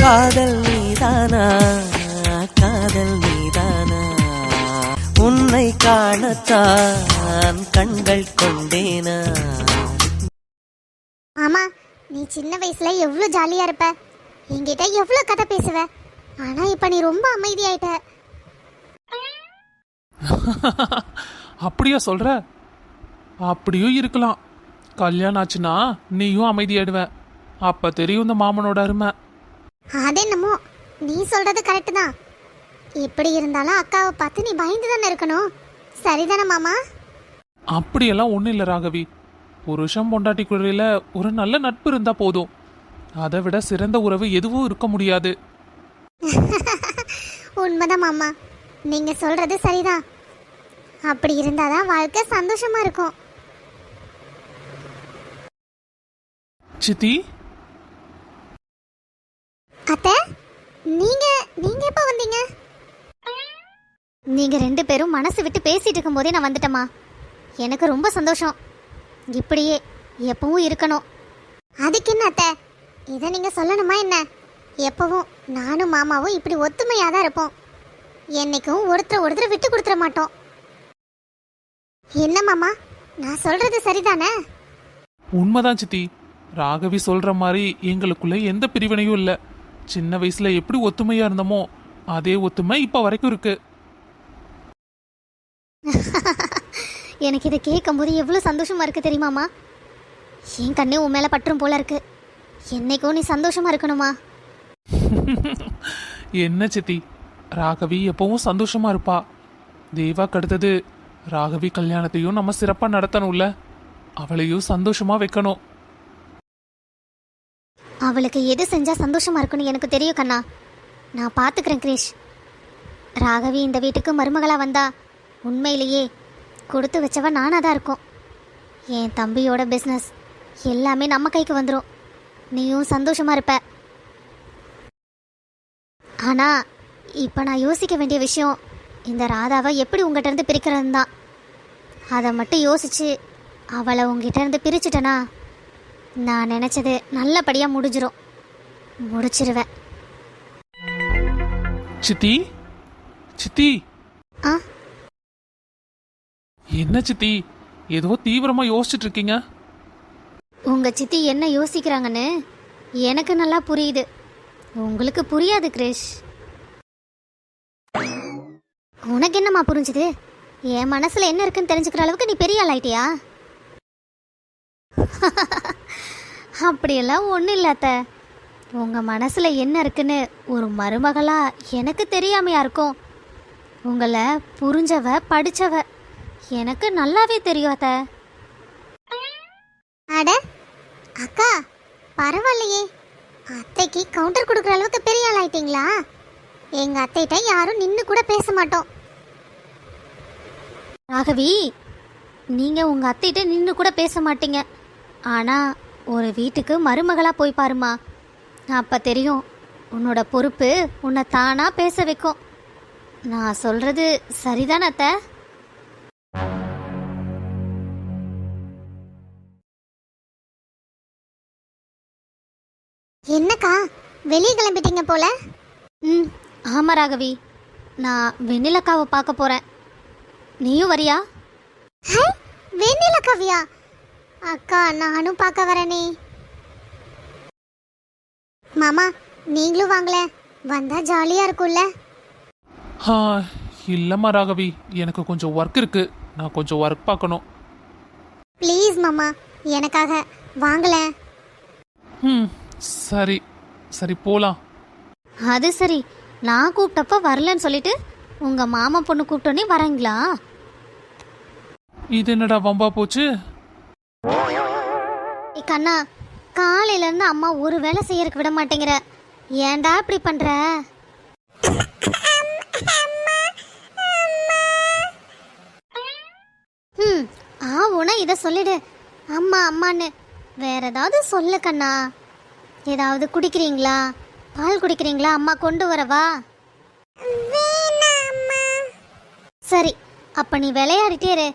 காதல் நீதானா? காதல் நீதானா? உன்னை காணத்தான் கண்கள் கொண்டேனா? ஆமா நீ சின்ன வயசுல எவ்வளோ ஜாலியா இருப்ப? என்கிட்ட எவ்வளோ கதை பேசுவ? ஆனா இப்ப நீ ரொம்ப அமைதியாயிட்ட. அப்படியா சொல்ற? அப்படியும் இருக்கலாம். கல்யாணம் ஆச்சுன்னா நீயும் அமைதியாயிடுவ. அப்ப தெரியும் இந்த மாமனோட அருமை. அது என்னமோ நீ சொல்றது கரெக்டு தான். எப்படி இருந்தாலும் அக்காவை பார்த்து நீ பயந்து தானே இருக்கணும். சரிதானே மாமா? அப்படியெல்லாம் ஒன்றும் இல்லை ராகவி. புருஷன் பொண்டாட்டி குறையில ஒரு நல்ல நட்பு இருந்தா போதும். அதை விட சிறந்த உறவு எதுவும் இருக்க முடியாது. உண்மைதான் மாமா. நீங்க சொல்றது சரிதான். அப்படி இருந்தாதான் வாழ்க்கை சந்தோஷமா இருக்கும். சித்தி அத்தை நீங்க நீங்க எப்போ வந்தீங்க? நீங்க ரெண்டு பேரும் மனசு விட்டு பேசிட்டு இருக்கும்போதே நான் வந்துட்டேம்மா. எனக்கு ரொம்ப சந்தோஷம். இப்படியே எப்பவும் இருக்கணும். அதுக்கு என்ன அத்தை? இதை நீங்க சொல்லணுமா என்ன? எப்பவும் நானும் மாமாவும் இப்படி ஒத்துமையாக தான் இருப்போம். என்னைக்கும் ஒருத்தர் ஒருத்தர் விட்டு கொடுத்துட மாட்டோம். என்ன மாமா? நான் சொல்றது சரிதானே? உண்மைதான் சித்தி. ராகவி சொல்ற மாதிரி எங்களுக்குள்ள எந்த பிரிவினையும் இல்லை. சின்ன வயசுல எப்படி ஒத்துமையா இருந்தோமோ அதே ஒத்துமை இப்ப வரைக்கும் இருக்கு. எனக்கு இதை கேட்கும்போது எவ்வளோ சந்தோஷமா இருக்கு தெரியுமாம்மா? என் கண்ணே உன் மேலே பற்றும் போல இருக்கு. என்னைக்கும் நீ சந்தோஷமா இருக்கணுமா? என்ன சித்தி? ராகவி எப்பவும் சந்தோஷமா இருப்பா. தேவாக்கு அடுத்தது ராகவி கல்யாணத்தையும் நம்ம சிறப்பா நடத்தணும்ல. அவளையும் சந்தோஷமா வைக்கணும். அவளுக்கு எது செஞ்சால் சந்தோஷமாக இருக்குன்னு எனக்கு தெரியும் கண்ணா. நான் பார்த்துக்கிறேன் கிரீஷ். ராகவி இந்த வீட்டுக்கு மருமகளாக வந்தா உண்மையிலேயே கொடுத்து வச்சவ நானாக தான் இருக்கும். என் தம்பியோட பிஸ்னஸ் எல்லாமே நம்ம கைக்கு வந்துடும் நீயும் சந்தோஷமாக இருப்ப. ஆனால் இப்போ நான் யோசிக்க வேண்டிய விஷயம் இந்த ராதாவை எப்படி உங்ககிட்ட இருந்து பிரிக்கிறது தான். அதை மட்டும் யோசிச்சு அவளை உங்ககிட்ட இருந்து பிரிச்சுட்டனா? நான் நினச்சது நல்லபடியாக முடிஞ்சிரும். முடிச்சிருவேன். சித்தி? சித்தி? ஆ? என்ன சித்தி? ஏதோ தீவிரமா யோசிச்சுட்டு இருக்கீங்க உங்கள் சித்தி என்ன யோசிக்கிறாங்கன்னு எனக்கு நல்லா புரியுது. உங்களுக்கு புரியாது கிரிஷ். உனக்கு என்னம்மா புரிஞ்சுது? என் மனசுல என்ன இருக்குன்னு தெரிஞ்சுக்கிற அளவுக்கு நீ பெரிய ஆள் ஆயிட்டியா அப்படியெல்லாம் ஒன்றும் இல்லாத்த உங்கள் மனசில் என்ன இருக்குன்னு ஒரு மருமகளா எனக்கு தெரியாமையா இருக்கும். உங்களை புரிஞ்சவ படிச்சவ எனக்கு நல்லாவே தெரியும் அத்தை. அட அக்கா பரவாயில்லையே. அத்தைக்கு கவுண்டர் கொடுக்குற அளவுக்கு பெரிய ஆள் ஆயிட்டீங்களா? எங்க அத்தைகிட்ட யாரும் நின்று கூட பேச மாட்டோம். ராகவி நீங்க உங்க அத்தைகிட்ட நின்று கூட பேச மாட்டீங்க. ஆனா ஒரு வீட்டுக்கு மருமகளா போய் பாருமா. அப்ப தெரியும். உன்னோட பொறுப்பு உன்னை தானா பேச வைக்கும். நான் சொல்றது சரிதானே அத்தை? என்னக்கா? வெளியே கிளம்பிட்டீங்க போல? ம் ஆமா ராகவி. நான் வெண்ணிலக்காவை பார்க்க போறேன். நீயும் வரியா? வெண்ணிலக்காவியா? அக்கா நானும் பார்க்க வரேனே. மாமா நீங்களும் வாங்கல வந்தா ஜாலியா இருக்கும்ல? ஆ, இல்லம்மா ராகவி எனக்கு கொஞ்சம் ஒர்க் இருக்கு. நான் கொஞ்சம் ஒர்க் பார்க்கணும். ப்ளீஸ் மாமா எனக்காக வாங்கல ம் சரி. சரி போலாம். அது சரி. நான் கூப்பிட்டப்ப வரலன்னு சொல்லிட்டு உங்க மாமா பொண்ணு கூப்பிட்டோன்னே வரீங்களா? இது என்னடா வம்பா போச்சு? கண்ணா காலையிலேருந்து அம்மா ஒரு வேலை செய்யறதுக்கு விட மாட்டேங்கிற. ஏன்டா இப்படி பண்ணுற ம் ஆ இதை சொல்லிடு. அம்மா அம்மான்னு. வேற ஏதாவது சொல்லு கண்ணா. ஏதாவது குடிக்கிறீங்களா? பால் குடிக்கிறீங்களா? அம்மா கொண்டு வரவா? சரி அப்ப நீ விளையாடிட்டே இரு.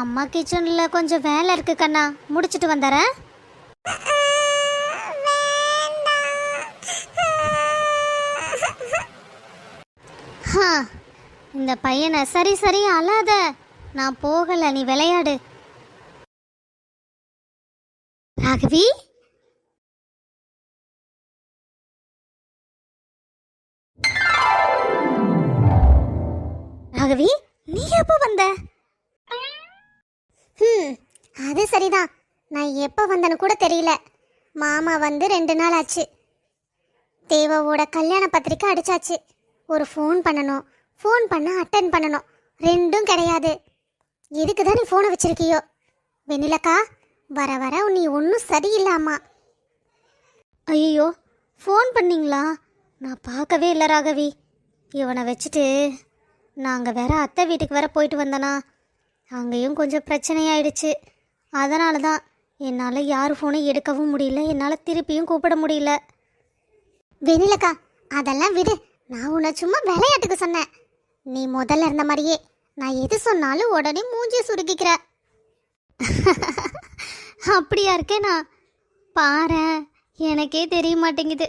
அம்மா கிச்சன்ல கொஞ்சம் வேலை இருக்கு கண்ணா. முடிச்சிட்டு வந்துடுறேன். ஹா, இந்த பையனை சரி சரி அழாத. நான் போகல நீ விளையாடு. ராகவி? ராகவி நீ எப்போ வந்த? ம் அது சரிதான். நான் எப்போ வந்தேன்னு கூட தெரியல. மாமா வந்து ரெண்டு நாள் ஆச்சு. தேவாவோட கல்யாண பத்திரிக்கை அடிச்சாச்சு. ஒரு ஃபோன் பண்ணணும். ஃபோன் பண்ண அட்டன் பண்ணணும். ரெண்டும் கிடையாது. எதுக்கு தான் நீ ஃபோனை வச்சிருக்கியோ? வெண்ணிலக்கா வர வர நீ ஒன்றும் சரியில்லாமா? ஐயோ ஃபோன் பண்ணீங்களா? நான் பார்க்கவே இல்லை ராகவி. இவனை வச்சுட்டு நாங்கள் வேற அத்தை வீட்டுக்கு வேற போயிட்டு வந்தனா அங்கேயும் கொஞ்சம் பிரச்சனையாயிடுச்சு. அதனால தான் என்னால் யார் ஃபோனும் எடுக்கவும் முடியல என்னால் திருப்பியும் கூப்பிட முடியல. வெண்ணிலக்கா அதெல்லாம் விடு. நான் உன்னை சும்மா விளையாட்டுக்கு சொன்னேன். நீ முதல்ல இருந்த மாதிரியே நான் எது சொன்னாலும் உடனே மூஞ்சியை சுருக்கிக்கிற. அப்படியா இருக்கேனா? பாரேன் எனக்கே தெரிய மாட்டேங்குது.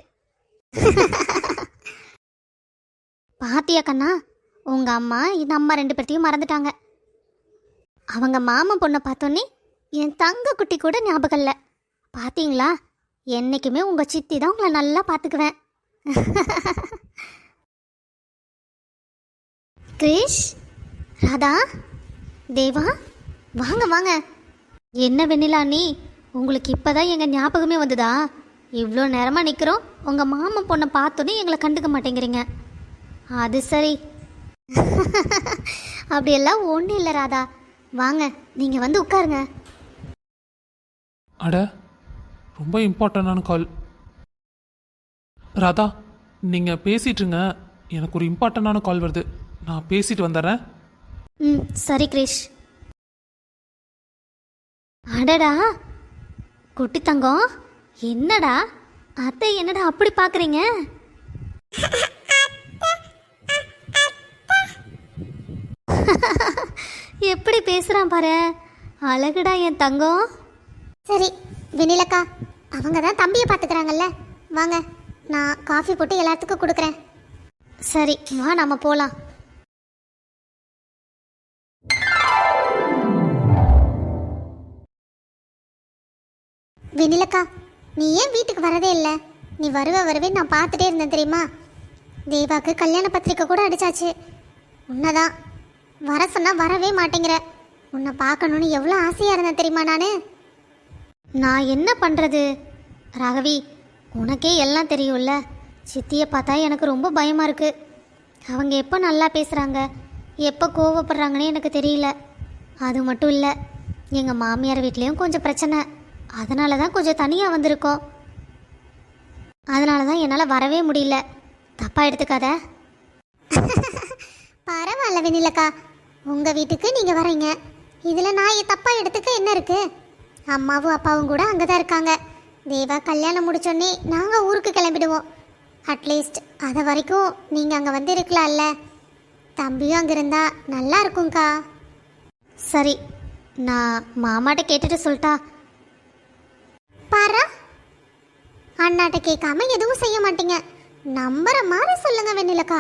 பாத்தியா கண்ணா உங்க அம்மா நம்ம ரெண்டு பேர்த்தையும் மறந்துட்டாங்க. அவங்க மாமன் பொண்ணை பார்த்தோன்னே என் தங்க குட்டி கூட ஞாபகம் இல்லை. பார்த்தீங்களா என்னைக்குமே உங்கள் சித்தி தான் உங்களை நல்லா பார்த்துக்குவேன் கிரிஷ் ராதா? தேவா? வாங்க வாங்க. என்ன வெண்ணிலா நீ உங்களுக்கு இப்பதான் எங்கள் ஞாபகமே வந்ததா? இவ்வளோ நேரமாக நிற்கிறோம் உங்கள் மாமன் பொண்ணை பார்த்தோன்னே எங்களை கண்டுக்க மாட்டேங்கிறீங்க. அது சரி. அப்படியெல்லாம் ஒன்றும் இல்லை ராதா. வாங்க நீங்கள் வந்து உட்காருங்க. அட ரொம்ப இம்பார்ட்டண்டான கால். ராதா நீங்கள் பேசிட்டுருங்க எனக்கு ஒரு இம்பார்ட்டண்டான கால் வருது. நான் பேசிட்டு வந்துடுறேன். ம் சரி கிரிஷ். அடடா குட்டி தங்கம். என்னடா அத்தை என்னடா அப்படி பார்க்குறீங்க எப்படி பேசுகிறான் பாரு. அழகுடா என் தங்கம். சரி வெண்ணிலக்கா அவங்க தான் தம்பியை பார்த்துக்கிறாங்கல்ல. வாங்க நான் காஃபி போட்டு எல்லாத்துக்கும் கொடுக்குறேன். சரி வா நம்ம போகலாம் வெண்ணிலக்கா நீ ஏன் வீட்டுக்கு வரதே இல்லை? நீ வருவ வருவே நான் பார்த்துட்டே இருந்தேன் தெரியுமா? தேவாக்கு கல்யாண பத்திரிக்கை கூட அடிச்சாச்சு. உன்னதான். வர சொன்னால் வரவே மாட்டேங்கிற. உன்னை பார்க்கணுன்னு எவ்வளோ ஆசையாக இருந்தேன் தெரியுமா நான்? நான் என்ன பண்ணுறது ராகவி உனக்கே எல்லாம் தெரியும்ல? சித்தியை பார்த்தா எனக்கு ரொம்ப பயமாக இருக்குது அவங்க எப்போ நல்லா பேசுகிறாங்க எப்போ கோவப்படுறாங்கன்னே எனக்கு தெரியல. அது மட்டும் இல்லை எங்கள் மாமியார் வீட்லேயும் கொஞ்சம் பிரச்சனை. அதனால தான் கொஞ்சம் தனியாக வந்திருக்கோம். அதனால தான் என்னால் வரவே முடியல. தப்பாக எடுத்துக்காத. பரவாயில்ல வெண்ணிலக்கா. உங்கள் வீட்டுக்கு நீங்கள் வரீங்க. இதில் நான் என் தப்பாக எடுத்துக்க என்ன இருக்குது அம்மாவும் அப்பாவும் கூட அங்கே தான் இருக்காங்க. தேவா கல்யாணம் முடிச்சோடனே நாங்கள் ஊருக்கு கிளம்பிடுவோம். அட்லீஸ்ட் அது வரைக்கும் நீங்கள் அங்கே வந்து இருக்கலாம்ல. தம்பியும் அங்கே இருந்தால் நல்லா இருக்கும்க்கா. சரி நான் மாமாட்ட கேட்டுட்டு சொல்லிட்டா பாரா? அண்ணாட்ட கேட்காம எதுவும் செய்ய மாட்டீங்க. நம்புற மாதிரி சொல்லுங்க வெண்ணிலக்கா.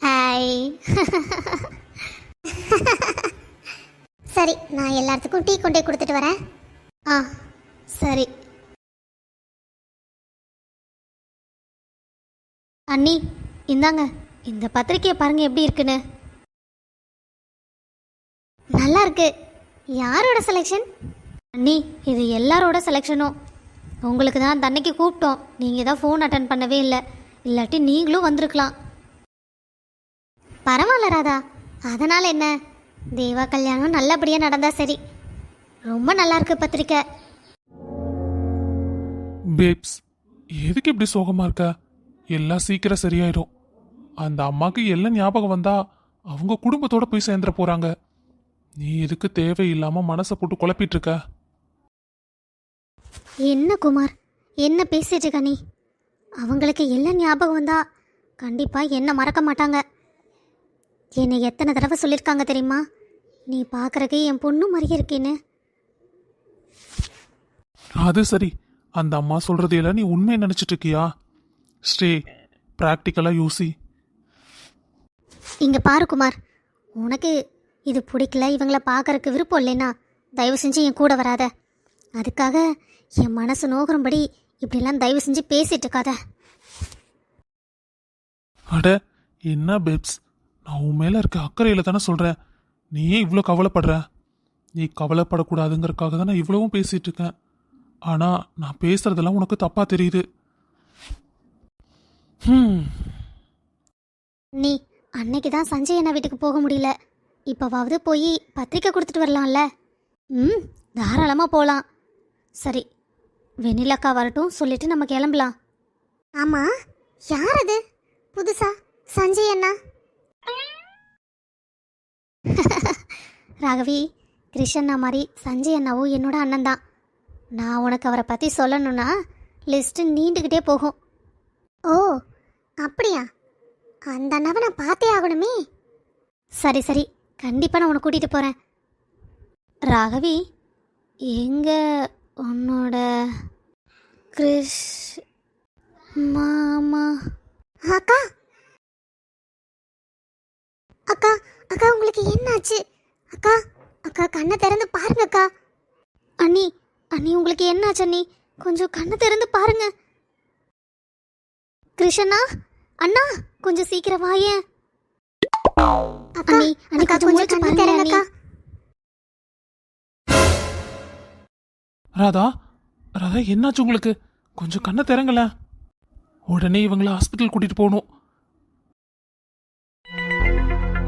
ஐ. சரி நான் எல்லாத்துக்கும் டீ கொண்டே கொடுத்துட்டு வரேன். ஆ சரி. அண்ணி இந்தாங்க. இந்த பத்திரிக்கையை பாருங்க எப்படி இருக்குன்னு. நல்லா இருக்கு. யாரோட செலெக்ஷன் அண்ணி இது எல்லாரோட செலெக்ஷனும் உங்களுக்கு தான் தன்னைக்கு கூப்பிட்டோம். நீங்கள் தான் ஃபோன் அட்டன் பண்ணவே இல்லை. இல்லாட்டி நீங்களும் வந்திருக்கலாம். பரவாயில்ல ராதா. அதனால் என்ன? தேவா கல்யாணம் நல்லபடியாக நடந்தா சரி. ரொம்ப நல்லா இருக்கு பத்திரிக்கை. பேப்ஸ் எதுக்கு இப்படி சோகமாக இருக்க? எல்லாம் சீக்கிரம் சரியாயிடும் அந்த அம்மாக்கு எல்லாம் ஞாபகம் வந்தால் அவங்க குடும்பத்தோட போய் சேர்ந்துட போகிறாங்க நீ எதுக்கு தேவையில்லாமல் மனசை போட்டு குழப்பிட்டு இருக்க? என்ன குமார்? என்ன பேசிட்டு இருக்க நீ? அவங்களுக்கு எல்லாம் ஞாபகம் வந்தா கண்டிப்பா என்ன மறக்க மாட்டாங்க. என்னை எத்தனை தடவை சொல்லியிருக்காங்க தெரியுமா? நீ பார்க்கறக்கு என் பொண்ணு மாதிரியே இருக்கேன்னு. அது சரி. அந்த அம்மா சொல்றது எல்லாம் நீ உண்மையை நினைச்சிட்டு இருக்கியா? ஸ்ரே ப்ராக்டிக்கலா யோசி. இங்கே பாரு குமார். உனக்கு இது பிடிக்கல இவங்கள பார்க்கறக்கு விருப்பம் இல்லைன்னா தயவு செஞ்சு என் கூட வராத. அதுக்காக என் மனசு நோகுறபடி இப்படிலாம் தயவு செஞ்சு பேசிட்டு இருக்காத. அட என்ன பேப்ஸ்? நான் உன் மேல இருக்க அக்கறையில தானே சொல்றேன். நீ ஏன் இவ்வளோ கவலைப்படுற? நீ கவலைப்படக்கூடாதுங்கிறதுக்காக தான் நான் இவ்வளவும் பேசிட்டு இருக்கேன். ஆனா நான் பேசுறதெல்லாம் உனக்கு தப்பா தெரியுது. நீ அன்னைக்கு தான் சஞ்சய் அண்ணா வீட்டுக்கு போக முடியல. இப்போவாவது போய் பத்திரிக்கை கொடுத்துட்டு வரலாம்ல. ம் தாராளமாக போகலாம் சரி வெண்ணிலாக்கா வரட்டும் சொல்லிட்டு நம்ம கிளம்பலாம். ஆமாம் யார் அது புதுசா? சஞ்சய் அண்ணா? ராகவி கிருஷ்ணா மாதிரி சஞ்சய் அண்ணாவும் என்னோட அண்ணன் தான். நான் உனக்கு அவரை பற்றி சொல்லணும்னா லிஸ்ட்டு நீண்டுக்கிட்டே போகும். ஓ அப்படியா? அந்த அண்ணாவை நான் பார்த்தே ஆகணுமே. சரி சரி. கண்டிப்பாக நான் உன்னை கூட்டிகிட்டு போகிறேன் ராகவி எங்க உன்னோட கிறிஷ் மாமா. அக்கா! அக்கா அக்கா உங்களுக்கு என்னாச்சு? அக்கா அக்கா கண்ணை திறந்து பாருங்க அக்கா. அண்ணி அண்ணி உங்களுக்கு என்னாச்சு அண்ணி? கொஞ்சம் கண்ணை திறந்து பாருங்க. கிருஷ்ணா அண்ணா கொஞ்சம் சீக்கிரம் வாயேன். அண்ணி அண்ணி கொஞ்சம் முழிச்சு பாருங்க அண்ணி. ராதா ராதா என்னாச்சு உங்களுக்கு? கொஞ்சம் கண்ணை திறங்கல உடனே இவங்களை ஹாஸ்பிட்டல் கூட்டிட்டு போகணும்.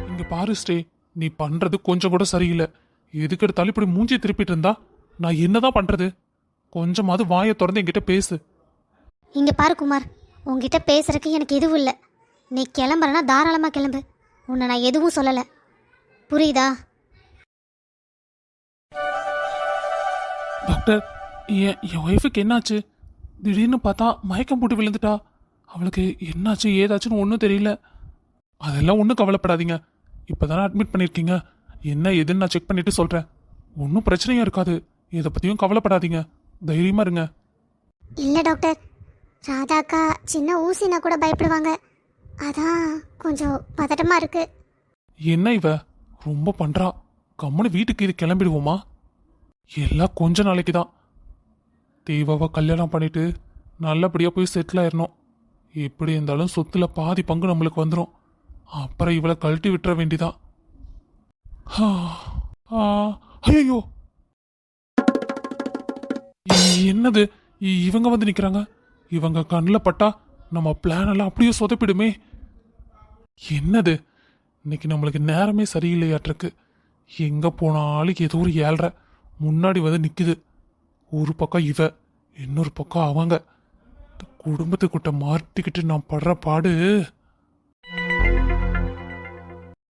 இங்க பாரு ஸ்ரீ. நீ பண்றது கொஞ்சம் கூட சரியில்லை. எதுக்கு எடுத்தாலும் இப்படி மூஞ்சி திருப்பிட்டு இருந்தா? நான் என்னதான் பண்றது? கொஞ்சமாவது வாயை திறந்து என்கிட்ட பேசு. இங்க பாரு குமார். உங்ககிட்ட பேசுறதுக்கு எனக்கு எதுவும் இல்லை. நீ கிளம்புறனா தாராளமாக கிளம்பு. உன்னை நான் எதுவும் சொல்லலை. புரியுதா? டாக்டர் என் என் ஒய்ஃபுக்கு என்னாச்சு? திடீர்னு பார்த்தா மயக்கம் போட்டு விழுந்துட்டா. அவளுக்கு என்னாச்சு ஏதாச்சுன்னு ஒன்றும் தெரியல. அதெல்லாம் ஒன்றும் கவலைப்படாதீங்க. இப்போ தானே அட்மிட் பண்ணியிருக்கீங்க என்ன ஏதுன்னு நான் செக் பண்ணிட்டு சொல்கிறேன் ஒன்றும் பிரச்சனையும் இருக்காது. இதை பற்றியும் கவலைப்படாதீங்க. தைரியமாக இருங்க. இல்லை டாக்டர். ராதாக்கா சின்ன ஊசினா கூட பயப்படுவாங்க. அதான் கொஞ்சம் பதட்டமாக இருக்கு. என்ன இவ? ரொம்ப பண்ணுறா கம்முன்னு வீட்டுக்கு இது கிளம்பிடுவோமா? எல்லாம் கொஞ்ச நாளைக்கு தான். தேவாவை கல்யாணம் பண்ணிட்டு நல்லபடியாக போய் செட்டில் ஆயிடணும் எப்படி இருந்தாலும் சொத்துல பாதி பங்கு நம்மளுக்கு வந்துடும் அப்புறம் இவளை கழட்டி விட்டுற வேண்டிதான் ஐயோ என்னது? இவங்க வந்து நிற்கிறாங்க இவங்க கண்ணில் பட்டா நம்ம பிளான் எல்லாம் அப்படியே சொதப்பிடுமே. என்னது? இன்னைக்கு நம்மளுக்கு நேரமே சரியில்லையாட்டிருக்கு. எங்கே போனாலும் ஏதோ ஒரு ஏழ்ற. முன்னாடி வந்து நிற்குது ஒரு பக்கம் இவ இன்னொரு பக்கம் அவங்க. குடும்பத்துக்கிட்ட மாட்டிக்கிட்டு நான் படுற பாடு.